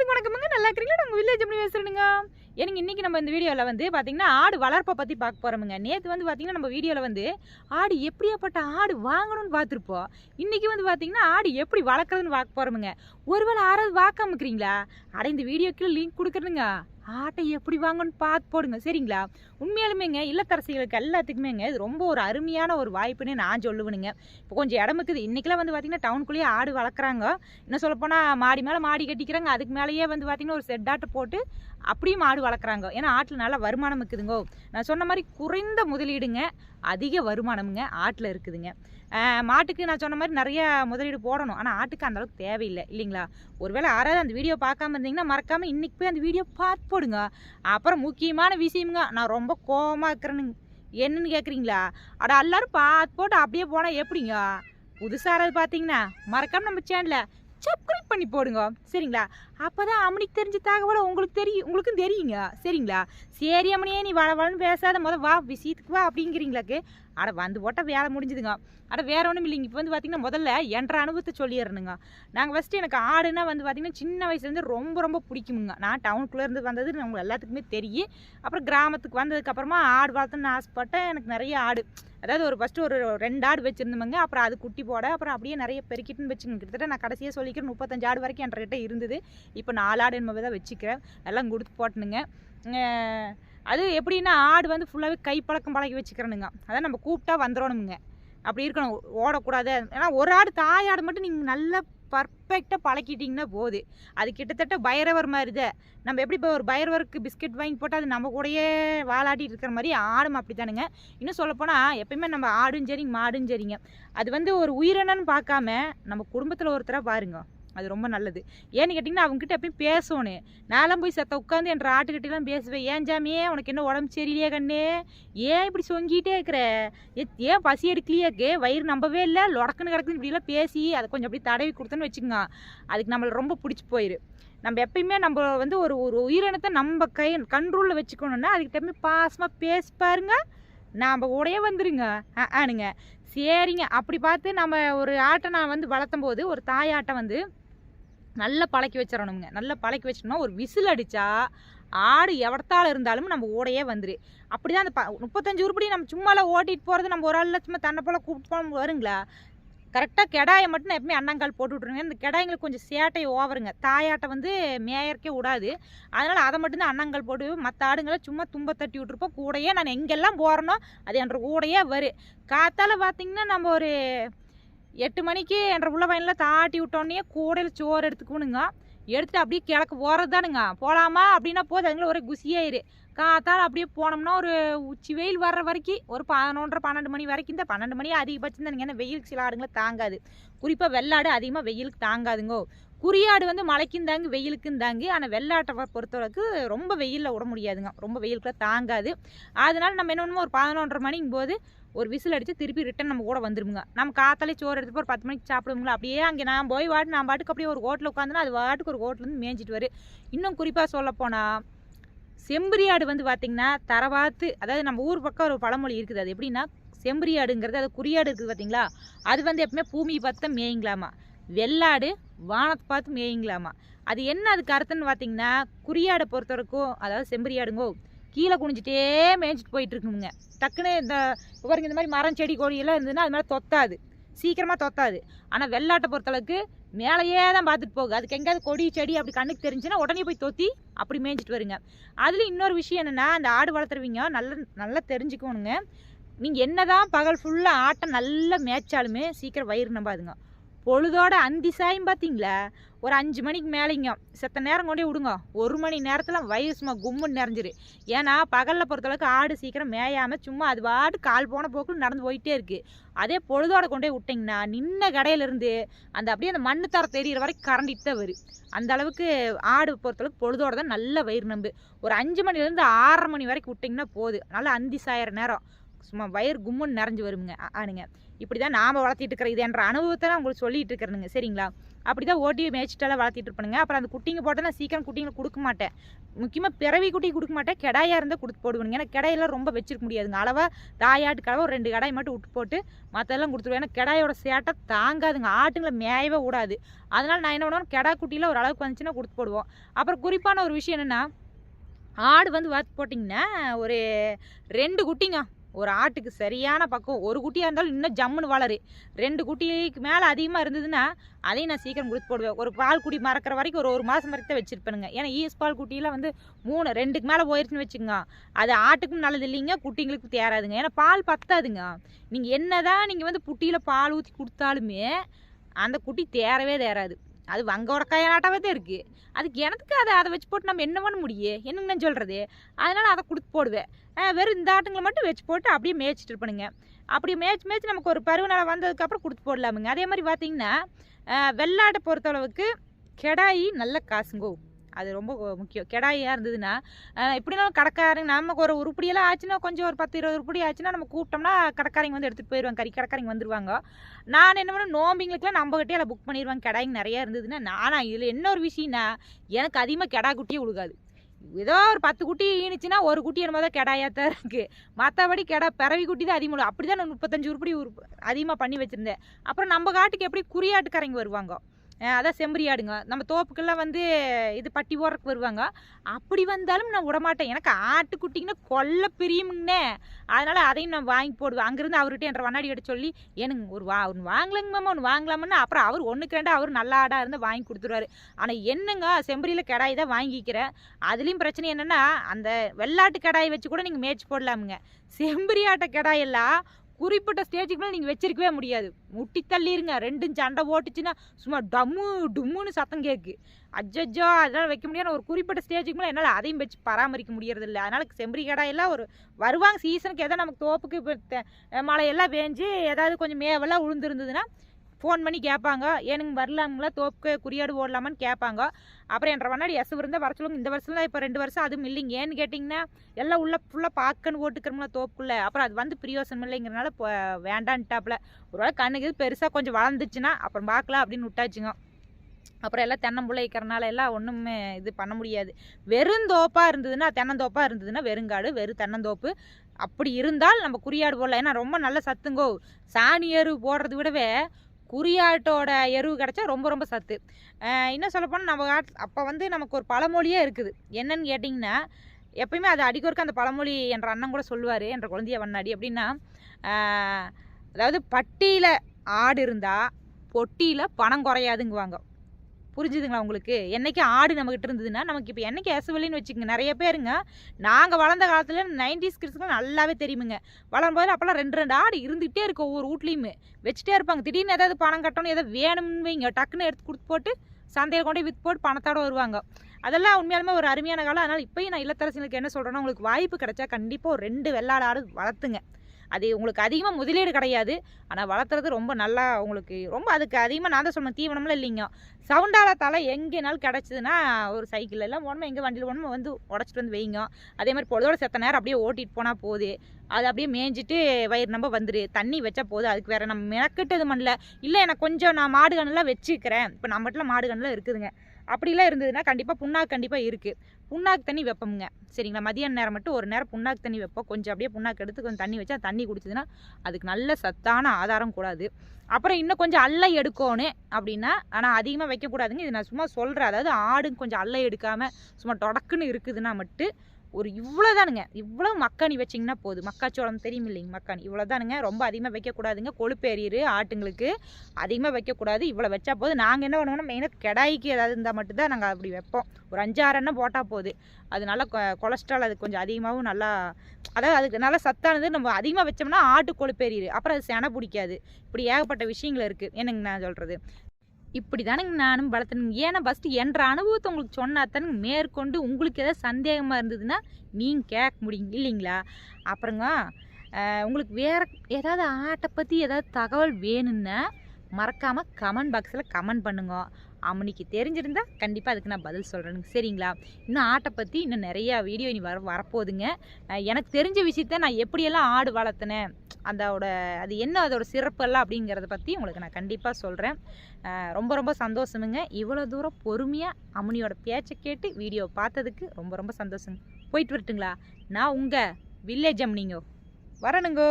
எல்லாத்துக்கும் வணக்கமுங்க. நல்லா இருக்கிறீங்களா? உங்கள் வில்லேஜ் எப்படி பேசுகிறேனுங்க எனக்கு இன்றைக்கி நம்ம இந்த வீடியோவில் வந்து பார்த்திங்கன்னா ஆடு வளர்ப்பை பற்றி பார்க்க போகிறோமுங்க நேற்று வந்து பார்த்திங்கன்னா நம்ம வீடியோவில் வந்து ஆடு எப்படியாப்பட்ட ஆடு வாங்கணும்னு பார்த்துருப்போம் இன்றைக்கி வந்து பார்த்திங்கன்னா ஆடு எப்படி வளர்க்குறதுன்னு பார்க்க போகிறோமுங்க ஒருவேளை ஆறாவது வாக்காம இருக்கிறீங்களா? அட இந்த வீடியோக்கு லிங்க் கொடுக்குறேனுங்க ஆட்டை எப்படி வாங்கன்னு பார்த்து போடுங்க சரிங்களா? உண்மையாலுமேங்க இல்லத்தரசிகளுக்கு எல்லாத்துக்குமேங்க இது ரொம்ப ஒரு அருமையான ஒரு வாய்ப்புன்னு நான் சொல்லுவேனுங்க. இப்போ கொஞ்சம் இடமுக்குது இருக்குது. இன்றைக்கெல்லாம் வந்து பார்த்திங்கன்னா டவுனுக்குள்ளேயே ஆடு வளர்க்குறாங்க. இன்னும் சொல்லப்போனால் மாடி மேலே மாடி கட்டிக்கிறாங்க. அதுக்கு மேலேயே வந்து பார்த்திங்கன்னா ஒரு செட்டாட்டை போட்டு அப்படியும் மாடு வளர்க்குறாங்க. ஏன்னா ஆட்டில் நல்லா வருமானம் இருக்குதுங்கோ. நான் சொன்ன மாதிரி குறைந்த முதலீடுங்க அதிக வருமானமுங்க ஆட்டில் இருக்குதுங்க. மாட்டுக்கு நான் சொன்ன மாதிரி நிறைய முதலீடு போடணும். ஆனால் ஆட்டுக்கு அந்தளவுக்கு தேவையில்லை இல்லைங்களா? ஒருவேளை யாராவது அந்த வீடியோ பார்க்காம இருந்தீங்கன்னா மறக்காமல் இன்னைக்கு போய் அந்த வீடியோ பார்த்து போடுங்க. அப்புறம் முக்கியமான விஷயமுங்க நான் ரொம்ப கோவமாக இருக்கிறேனுங்க. என்னன்னு கேட்குறீங்களா அட எல்லாரும் பார்த்து போட்டு அப்படியே போனால் எப்படிங்க? புதுசாக யாராவது பார்த்தீங்கன்னா மறக்காமல் நம்ம சேனலை சப்ஸ்கிரைப் பண்ணி போடுங்க. சரிங்களா? அப்போ தான் அம்மனிக்கு தெரிஞ்ச தகவலை உங்களுக்கு தெரியும் உங்களுக்கும் தெரியுங்க. சரிங்களா? சரி அம்மனியே நீ வள வளன்னு பேசாத முத வா விஷயத்துக்கு வா அப்படிங்கிறீங்களாக்கு. அட வந்து போட்டால் வேலை முடிஞ்சுதுங்க. அட வேற ஒன்றும் இல்லைங்க. இப்போ வந்து பார்த்தீங்கன்னா முதல்ல என்ற அனுபவத்தை சொல்லிடுறேனுங்க நாங்கள் ஃபஸ்ட்டு எனக்கு ஆடுனா வந்து பார்த்தீங்கன்னா சின்ன வயசுலேருந்து ரொம்ப ரொம்ப பிடிக்குமுங்க. நான் டவுனுக்குள்ளே இருந்து வந்தது நம்ம எல்லாத்துக்குமே தெரியும். அப்புறம் கிராமத்துக்கு வந்ததுக்கப்புறமா ஆடு வளர்த்துன்னு ஆசைப்பட்டேன். எனக்கு நிறைய ஆடு அதாவது ஒரு ஃபஸ்ட்டு ஒரு ரெண்டு ஆடு வச்சுருந்தோமுங்க அப்புறம் அது குட்டி போட அப்புறம் அப்படியே நிறைய பெருக்கிட்டுன்னு வச்சுங்க கிட்டத்தட்ட நான் கடைசியாக சொல்லிக்கிறேன் முப்பத்தஞ்சு ஆடு வரைக்கும் என்கிட்ட இருந்தது. இப்போ நாலு ஆடு என்பதை தான் வச்சுக்கிறேன். எல்லாம் கொடுத்து போட்டணுங்க அது எப்படின்னா ஆடு வந்து ஃபுல்லாகவே கை பழக்கம் பழக்கி வச்சுக்கிறேனுங்க. அதான் நம்ம கூப்பிட்டா வந்துடணுமுங்க. அப்படி இருக்கணும். ஓடக்கூடாது. ஏன்னா ஒரு ஆடு தாய் ஆடு மட்டும் நீங்கள் நல்லா பர்ஃபெக்டாக பழக்கிட்டிங்கன்னா போகுது அது கிட்டத்தட்ட பைரவர் மாதிரி தான் நம்ம எப்படி இப்போ ஒரு பைரவருக்கு பிஸ்கட் வாங்கி போட்டால் அது நம்ம கூடயே வாலாட்டிட்டு இருக்கிற மாதிரி ஆடும் அப்படி தானுங்க இன்னும் சொல்லப்போனால் எப்பயுமே நம்ம ஆடும் சரிங்க மாடும் சரிங்க. அது வந்து ஒரு உயிரினன்னு பார்க்காம நம்ம குடும்பத்தில் ஒருத்தராக பாருங்க. அது ரொம்ப நல்லது. ஏன்னு கேட்டிங்கன்னா அவங்ககிட்ட எப்பயும் பேசணும். நான்லாம் போய் செத்த உட்காந்து என்ற ஆட்டுக்கிட்டலாம் பேசுவேன். ஏன் ஜாமியே உனக்கு என்ன உடம்பு சரியில்லையே கண்ணே? ஏன் இப்படி சொங்கிட்டே இருக்கிற? ஏன் பசி எடுக்கலையாக்கு வயிறு நம்பவே இல்லை. லொடக்குன்னு கிடக்குன்னு இப்படிலாம் பேசி அதை கொஞ்சம் அப்படி தடவி கொடுத்தோன்னு வச்சுக்கோங்க. அதுக்கு நம்மளை ரொம்ப பிடிச்சி போயிரு. நம்ம எப்பயுமே நம்ம வந்து ஒரு ஒரு உயிரினத்தை நம்ம கை கண்ட்ரோலில் வச்சுக்கணுன்னா அதுக்கு எப்பயுமே பாசமாக பேசி பாருங்க. நாம் உடைய வந்துருங்க. ஆ ஆனுங்க சரிங்க. அப்படி பார்த்து நம்ம ஒரு ஆட்டை நான் வந்து வளர்த்தும் போது ஒரு தாயாட்டை வந்து நல்லா பழக்கி வச்சிடணுங்க நல்லா பழக்கி வச்சிட்டோம்னா ஒரு விசில் அடித்தா ஆடு எவடத்தால் இருந்தாலும் நம்ம ஓடையே வந்துரு. அப்படி தான் அந்த ப முப்பத்தஞ்சு உருப்படி நம்ம சும்மாலாம் ஓட்டிட்டு போகிறது நம்ம ஒரு ஆள் சும்மா தன்னை போல் கூப்பிட்டு போக வருங்களா? கரெக்டாக கெடாயை மட்டும் நான் எப்பவுமே அண்ணங்கால் போட்டு விட்ருங்க இந்த கெடாய்ங்களுக்கு கொஞ்சம் சேட்டை ஓவருங்க. தாயாட்டை வந்து மேயற்கே விடாது. அதனால் அதை மட்டும்தான் அண்ணங்கால் போட்டு மற்ற ஆடுங்களை சும்மா தும்ப தட்டி விட்ருப்போம் கூடையே நான் எங்கெல்லாம் போகிறேனோ அது என்ற கூடையே வரு. காத்தால் பார்த்திங்கன்னா நம்ம ஒரு எட்டு மணிக்கு என்ற உள்ள பையனில் தாட்டி விட்டோன்னே கூடையில் சோறு எடுத்துக்கணுங்க எடுத்துட்டு அப்படியே கிழக்கு போகிறது தானுங்க. போகலாமா அப்படின்னா போது அதுங்களும் ஒரே குசியாயிரு. காத்தால் அப்படியே போனோம்னா ஒரு உச்சி வெயில் வர்ற வரைக்கும் ஒரு பதினொன்றரை பன்னெண்டு மணி வரைக்கும் இந்த பன்னெண்டு மணி அதிகபட்சம் தானுங்க. ஏன்னா வெயிலுக்கு சில ஆடுங்களை தாங்காது. குறிப்பாக வெள்ளாடு அதிகமாக வெயிலுக்கு தாங்காதுங்கோ. குறியாடு வந்து மழைக்கும் தாங்கு வெயிலுக்கும் தாங்கு. ஆனால் வெள்ளாட்டை பொ- பொறுத்தளவுக்கு ரொம்ப வெயிலில் விட முடியாதுங்க. ரொம்ப வெயிலுக்குள்ள தாங்காது. அதனால நம்ம என்ன பண்ணுவோம்? ஒரு பதினொன்றரை மணிங்கும் போது ஒரு விசில் அடித்து திருப்பி ரிட்டன் நம்ம கூட வந்துருமுங்க. நம்ம காத்தாலே சோறு எடுத்து ஒரு பத்து மணிக்கு சாப்பிடுவோங்களா அப்படியே அங்கே நான் போய் வாட்டு நான் பாட்டுக்கு அப்படியே ஒரு ஹோட்டலில் உட்காந்துனா அது வாட்டுக்கு ஒரு ஹோட்டலேருந்து மேய்ஞ்சிட்டு வரும் இன்னும் குறிப்பாக சொல்ல போனால் செம்பரியாடு வந்து பார்த்திங்கன்னா தரவாத்து அதாவது நம்ம ஊர் பக்கம் ஒரு பழமொழி இருக்குது. அது எப்படின்னா செம்பரியாடுங்கிறது அது குறியாடு இருக்குது பார்த்தீங்களா அது வந்து எப்பவுமே பூமியை பார்த்து தான் மேயுங்களாமா? வெள்ளாடு வானத்தை பார்த்து மேயுங்களாமா? அது என்ன அதுக்கு அர்த்தம்னு பார்த்தீங்கன்னா குறியாடை பொறுத்த வரைக்கும் அதாவது செம்பரியாடுங்கோ கீழே குனிஞ்சிட்டே மேய்ஞ்சிட்டு போயிட்டு இருக்குங்க டக்குன்னு இந்த பாருங்க இந்த மாதிரி மரம் செடி கொடி எல்லாம் இருந்ததுன்னா அது மேலே தொத்தாது. சீக்கிரமாக தொத்தாது. ஆனால் வெள்ளாட்டை பொறுத்தளவுக்கு மேலேயே தான் பார்த்துட்டு போகுது. அதுக்கு எங்கேயாவது கொடி செடி அப்படி கண்ணுக்கு தெரிஞ்சுன்னா உடனே போய் தொத்தி அப்படி மேய்ஞ்சிட்டு வருங்க. அதில் இன்னொரு விஷயம் என்னென்னா அந்த ஆடு வளர்த்துருவீங்க நல்ல நல்லா தெரிஞ்சுக்கணுங்க. நீங்கள் என்ன தான் பகல் ஃபுல்லாக ஆட்டை நல்லா மேய்ச்சாலுமே சீக்கிரம் வயிறு நம்பாதுங்க. பொழுதோட அந்தி சாயம் பார்த்தீங்களா ஒரு அஞ்சு மணிக்கு மேலேங்க. செத்த நேரம் கொண்டே விடுங்க. ஒரு மணி நேரத்தில் வயிறு சும்மா கும்முன்னு நிறைஞ்சிரு. ஏன்னா பகலில் பொறுத்தளவுக்கு ஆடு சீக்கிரம் மேயாமல் சும்மா அது பாட்டு கால் போன போக்கில் நடந்து போயிட்டே இருக்குது அதே பொழுதோட கொண்டே விட்டிங்கன்னா நின்ன கடையிலேருந்து அந்த அப்படியே அந்த மண்ணு தர தெரியிற வரைக்கும் கரண்டிட்டு தான் வரும் அந்த அளவுக்கு ஆடு பொறுத்தளவுக்கு பொழுதோட தான் நல்ல வயிறு நம்பு. ஒரு அஞ்சு மணிலேருந்து ஆறரை மணி வரைக்கும் விட்டிங்கன்னா போதும் நல்லா அந்தி சாயிற நேரம். சும்மா வயிறு கும்முன்னு நிறைஞ்சு வருங்க ஆனுங்க இப்படி தான் நாம் வளர்த்திட்டு இருக்கிற இது என்ற அனுபவத்தை நான் உங்களுக்கு சொல்லிட்டு இருக்கிறேனுங்க. சரிங்களா? அப்படி தான் ஓட்டி மேய்ச்சிட்டெல்லாம் வளர்த்திட்டு இருப்பானுங்க. அப்புறம் அந்த குட்டிங்க போட்டால் நான் சீக்கிரம் குட்டிங்களை கொடுக்க மாட்டேன். முக்கியமாக பிறவி குட்டி கொடுக்க மாட்டேன். கிடாயாக இருந்தால் கொடுத்து போடுவேனுங்க. ஏன்னா கிடையெல்லாம் ரொம்ப வச்சிருக்க முடியாதுங்க. அளவாக தாயாட்டு கடவை ஒரு ரெண்டு கடாய் மட்டும் விட்டு போட்டு மற்றெல்லாம் கொடுத்துருவேன். ஏன்னா கிடாயோட சேட்டை தாங்காதுங்க. ஆட்டுங்களை மேயவே விடாது. அதனால் நான் என்ன பண்ணுவேன்? கிடா குட்டியில் ஒரு அளவுக்கு வந்துச்சுன்னா கொடுத்து போடுவோம். அப்புறம் குறிப்பான ஒரு விஷயம் என்னென்னா ஆடு வந்து வளர்த்து போட்டிங்கன்னா ஒரு ரெண்டு குட்டிங்க ஒரு ஆட்டுக்கு சரியான பக்கம் ஒரு குட்டியாக இருந்தாலும் இன்னும் ஜம்முன்னு வளரு. ரெண்டு குட்டிக்கு மேலே அதிகமாக இருந்ததுன்னா அதையும் நான் சீக்கிரம் கொடுத்து போடுவேன். ஒரு பால் குடி மறக்கிற வரைக்கும் ஒரு ஒரு மாதம் வரைக்கும் தான் வச்சுருப்பேனுங்க. ஏன்னா ஈஸ் பால் குட்டியில் வந்து மூணு ரெண்டுக்கு மேலே போயிருச்சுன்னு வச்சுக்கோங்க. அது ஆட்டுக்கும் நல்லது இல்லைங்க குட்டிங்களுக்கும் தேராதுங்க. ஏன்னா பால் பத்தாதுங்க. நீங்கள் என்ன தான் நீங்கள் வந்து புட்டியில் பால் ஊற்றி கொடுத்தாலுமே அந்த குட்டி தேரவே தேராது அது வங்க உடக்காயாட்டாவே தான் இருக்குது அதுக்கு எனக்கு அதை அதை வச்சு போட்டு நம்ம என்ன பண்ண முடியும் என்னங்க நான் சொல்கிறது அதனால் அதை கொடுத்து போடுவேன். வெறும் இந்த ஆட்டுங்களை மட்டும் வச்சு போட்டு அப்படியே மேய்ச்சிட்டு இருப்பேனுங்க. அப்படி மேய்ச்சி மேய்ச்சி நமக்கு ஒரு பருவநிலை வந்ததுக்கப்புறம் கொடுத்து போடலாமுங்க. அதே மாதிரி பார்த்தீங்கன்னா வெள்ளாட்டை பொறுத்தளவுக்கு கெடாயி நல்ல காசுங்கோ. அது ரொம்ப முக்கியம். கெடாயாக இருந்ததுன்னா எப்படினாலும் கடைக்காரங்க நமக்கு ஒரு உருப்படியெல்லாம் ஆச்சுன்னா கொஞ்சம் ஒரு பத்து இருபது உருப்படி ஆச்சுன்னா நம்ம கூப்பிட்டோம்னா கடைக்காரங்க வந்து எடுத்துகிட்டு போயிடுவாங்க கறி கடைக்காரங்க வந்துடுவாங்க நான் என்ன பண்ண நோம்பிங்களுக்குலாம் நம்மகிட்டே எல்லாம் புக் பண்ணிடுவாங்க கெடாய்ங்க நிறையா இருந்ததுன்னா நானா இதில் என்ன ஒரு விஷயம்னா எனக்கு அதிகமாக கெடா குட்டியே உழுகாது. ஏதோ ஒரு பத்து குட்டி ஈனுச்சுன்னா ஒரு குட்டி என்னமோ தான் கெடாயாக தான் இருக்குது மற்றபடி கெடா பிறவி குட்டி தான் அதிகமாக அப்படி தான் நான் முப்பத்தஞ்சு உருப்படி உருப்ப அதிகமாக பண்ணி வச்சுருந்தேன். அப்புறம் நம்ம காட்டுக்கு எப்படி குறியாட்டுக்காரங்க வருவாங்க? அதான் செம்பரி ஆடுங்க. நம்ம தோப்புக்கெல்லாம் வந்து இது பட்டி போடுறதுக்கு வருவாங்க. அப்படி வந்தாலும் நான் விடமாட்டேன். எனக்கு ஆட்டுக்குட்டிங்கன்னா கொல்ல பிரியுமுங்கண்ணே அதனால் அதையும் நான் வாங்கி போடுவேன். அங்கேருந்து அவர்கிட்ட என்ற வண்ணாடி எடுத்து சொல்லி எனக்கு ஒரு வா ஒன்று வாங்கலங்க மாமா ஒன்று வாங்கலாமுன்னு. அப்புறம் அவர் ஒன்றுக்கு ரெண்டு அவர் நல்ல ஆடாக இருந்தால் வாங்கி கொடுத்துருவாரு. ஆனால் என்னங்க செம்பரியில் கடாய் தான் வாங்கிக்கிறேன் அதுலேயும் பிரச்சனை என்னென்னா அந்த வெள்ளாட்டு கடாயை வச்சு கூட நீங்கள் மேய்ச்சி போடலாமுங்க. செம்பரி ஆட்ட கடாயெல்லாம் குறிப்பிட்ட ஸ்டேஜுக்கு மேலே நீங்கள் வச்சிருக்கவே முடியாது. முட்டி தள்ளிருங்க. ரெண்டும் சண்டை ஓட்டுச்சுன்னா சும்மா டம்மு டும்முன்னு சத்தம் கேட்கு அஜ்ஜோ அதனால் வைக்க முடியாது ஒரு குறிப்பிட்ட ஸ்டேஜுக்கு மேலே என்னால் அதையும் வச்சு பராமரிக்க முடியறதில்ல. அதனால் செம்பரி கடாயெல்லாம் ஒரு வருவாங்க சீசனுக்கு எதாவது நமக்கு தோப்புக்கு தெ- மழையெல்லாம் பேஞ்சு ஏதாவது கொஞ்சம் மேவெல்லாம் உளுந்துருந்ததுன்னா ஃபோன் பண்ணி கேட்பாங்க. ஏனுங்க வரலாங்களா? தோப்புக்கு குறியாடு ஓடலாமான்னு கேட்பாங்க. அப்புறம் என்ற முன்னாடி எஸ் இருந்தால் வர சொல்லுங்க. இந்த வருஷம் இப்போ ரெண்டு வருஷம் அதுவும் இல்லைங்க. ஏன்னு கேட்டிங்கன்னா எல்லாம் உள்ள ஃபுல்லாக பார்க்கன்னு ஓட்டுக்கிறோம்ல தோப்புக்குள்ளே. அப்புறம் அது வந்து பிரியோசனம் இல்லைங்கிறனால இப்போ வேண்டான்ட்டாப்புல. ஒருவேளை கண்ணுக்கு பெருசாக கொஞ்சம் வளர்ந்துச்சுன்னா அப்புறம் பார்க்கலாம் அப்படின்னு விட்டாச்சுங்க. அப்புறம் எல்லாம் தென்னம்புள்ள வைக்கிறனால எல்லாம் ஒன்றுமே இது பண்ண முடியாது. வெறுந்தோப்பாக இருந்ததுன்னா தென்னந்தோப்பாக இருந்ததுன்னா வெறுங்காடு வெறும் தென்னந்தோப்பு. அப்படி இருந்தால் நம்ம குறியாடு போடலாம். ஏன்னா ரொம்ப நல்ல சத்துங்கோ. சாணி எரு போடுறத விடவே குறியாட்டோட எருவு கிடச்சா ரொம்ப ரொம்ப சத்து. இன்னும் சொல்லப்போனால் நம்ம காட் அப்போ வந்து நமக்கு ஒரு பழமொழியே இருக்குது. என்னன்னு கேட்டிங்கன்னா எப்பயுமே அது அடிக்கொருக்க அந்த பழமொழி என்ற அண்ணன் கூட சொல்லுவார் என்ற குழந்தைய வண்ணாடி அப்படின்னா அதாவது பட்டியில் ஆடு இருந்தால் பொட்டியில் பணம் குறையாதுங்குவாங்க. புரிஞ்சுதுங்களா உங்களுக்கு? என்றைக்கு ஆடு நம்மகிட்ட இருந்ததுன்னா நமக்கு இப்போ என்றைக்கு எசவலின்னு வச்சுக்கோங்க. நிறைய பேருங்க நாங்கள் வளர்ந்த காலத்தில் நைன்டிஸ் கிட்ஸ்க்குலாம் நல்லாவே தெரியுமுங்க. வளரும்போது அப்போல்லாம் ரெண்டு ரெண்டு ஆடு இருந்துகிட்டே இருக்கும் ஒவ்வொரு வீட்லேயுமே. வச்சுட்டே இருப்பாங்க. திடீர்னு ஏதாவது பணம் கட்டணும் ஏதாவது வேணும்னு வைங்க டக்குன்னு எடுத்து கொடுத்து போட்டு சந்தையில் கொண்டு விற்று போட்டு பணத்தோடு வருவாங்க. அதெல்லாம் உண்மையாலுமே ஒரு அருமையான காலம். அதனால் இப்போயும் நான் இல்லத்தரசிங்களுக்கு என்ன சொல்கிறேன்னா உங்களுக்கு வாய்ப்பு கிடைச்சா கண்டிப்பாக ஒரு ரெண்டு வெள்ளாடு ஆடு வளர்த்துங்க. அது உங்களுக்கு அதிகமாக முதலீடு கிடையாது. ஆனால் வளர்த்துறது ரொம்ப நல்லா உங்களுக்கு ரொம்ப அதுக்கு அதிகமாக நான் தான் சொன்னேன் தீவனம்லாம் இல்லைங்க. சவுண்டால தலை எங்கேனாலும் கிடச்சிதுன்னா ஒரு சைக்கிள் எல்லாம் போனோம் எங்கே வண்டியில் உடம்பு வந்து உடச்சிட்டு வந்து வைங்க. அதே மாதிரி பொழுதோட செத்த நேரம் அப்படியே ஓட்டிகிட்டு போனால் போகுது அது அப்படியே மேய்ஞ்சிட்டு வயிறு நம்ம வந்துடு தண்ணி வச்சா போதும் அதுக்கு வேறு நம்ம மெனக்கிட்டது பண்ணல. இல்லை எனக்கு கொஞ்சம் நான் மாடு கண்ணுலாம் வச்சுக்கிறேன். இப்போ நம்மகிட்ட மாடு கண்ணுலாம் இருக்குதுங்க. அப்படிலாம் இருந்ததுன்னா கண்டிப்பாக புண்ணாக்கு கண்டிப்பாக இருக்குது புண்ணாக்கு தண்ணி வைப்போமுங்க. சரிங்களா? மதியான நேரம் மட்டும் ஒரு நேரம் புண்ணாக்கு தண்ணி வைப்போம். கொஞ்சம் அப்படியே புண்ணாக்கு எடுத்து கொஞ்சம் தண்ணி வச்சா தண்ணி குடிச்சதுன்னா அதுக்கு நல்ல சத்தான ஆதாரம் கூடாது. அப்புறம் இன்னும் கொஞ்சம் அல்லை எடுக்கணும் அப்படின்னா ஆனால் அதிகமாக வைக்கக்கூடாதுங்க. இது நான் சும்மா சொல்கிறேன் அதாவது ஆடு கொஞ்சம் அல்லை எடுக்காமல் சும்மா தொடக்குன்னு இருக்குதுன்னா மட்டும் ஒரு இவ்வளோ தானுங்க இவ்வளோ மக்காணி வச்சிங்கன்னா போதும். மக்காச்சோளம் தெரியும் இல்லைங்க மக்காணி. இவ்வளோ தானுங்க ரொம்ப அதிகமாக வைக்கக்கூடாதுங்க. கொழுப்பேறிடு ஆட்டுங்களுக்கு. அதிகமாக வைக்கக்கூடாது. இவ்வளோ வச்சா போதும். நாங்கள் என்ன பண்ணுவோம்னா மெயினாக கிடாய்க்கு ஏதாவது இருந்தால் மட்டும்தான் நாங்கள் அப்படி வைப்போம். ஒரு அஞ்சாறு எண்ணெய் போட்டால் போகுது அது நல்லா கொ- கொலஸ்ட்ரால் அது கொஞ்சம் அதிகமாகவும் நல்லா அதாவது அதுக்கு நல்லா சத்தானது நம்ம அதிகமாக வச்சோம்னா ஆட்டு கொழுப்பேறிடு அப்புறம் அது செனை பிடிக்காது. இப்படி ஏகப்பட்ட விஷயங்கள் இருக்குது என்னங்க நான் சொல்கிறது இப்படி தானுங்க நானும் வளர்த்தனுங்க. ஏன்னா ஃபஸ்ட்டு என்ற அனுபவத்தை உங்களுக்கு சொன்னாத்தானுங்க மேற்கொண்டு உங்களுக்கு எதாவது சந்தேகமாக இருந்ததுன்னா நீங்கள் கேட்க முடியுங்க இல்லைங்களா? அப்புறங்க உங்களுக்கு வேறு ஏதாவது ஆட்டை பற்றி ஏதாவது தகவல் வேணும்னா மறக்காமல் கமெண்ட் பாக்ஸில் கமெண்ட் பண்ணுங்க. அம்மனிக்கு தெரிஞ்சிருந்தா கண்டிப்பாக அதுக்கு நான் பதில் சொல்கிறேனுங்க சரிங்களா? இன்னும் ஆட்டை பற்றி இன்னும் நிறையா வீடியோ இனி வர வரப்போகுதுங்க. எனக்கு தெரிஞ்ச விஷயத்த நான் எப்படியெல்லாம் ஆடு வளர்த்துனேன் அதோட அது என்ன அதோட சிறப்பெல்லாம் அப்படிங்கிறத பற்றி உங்களுக்கு நான் கண்டிப்பாக சொல்கிறேன் ரொம்ப ரொம்ப சந்தோஷமுங்க. இவ்வளோ தூரம் பொறுமையாக அம்முனியோட பேச்சை கேட்டு வீடியோ பார்த்ததுக்கு ரொம்ப ரொம்ப சந்தோஷங்க போயிட்டு வரட்டுங்களா? நான் உங்கள் வில்லேஜ் அம்னிங்கோ. வரணுங்கோ.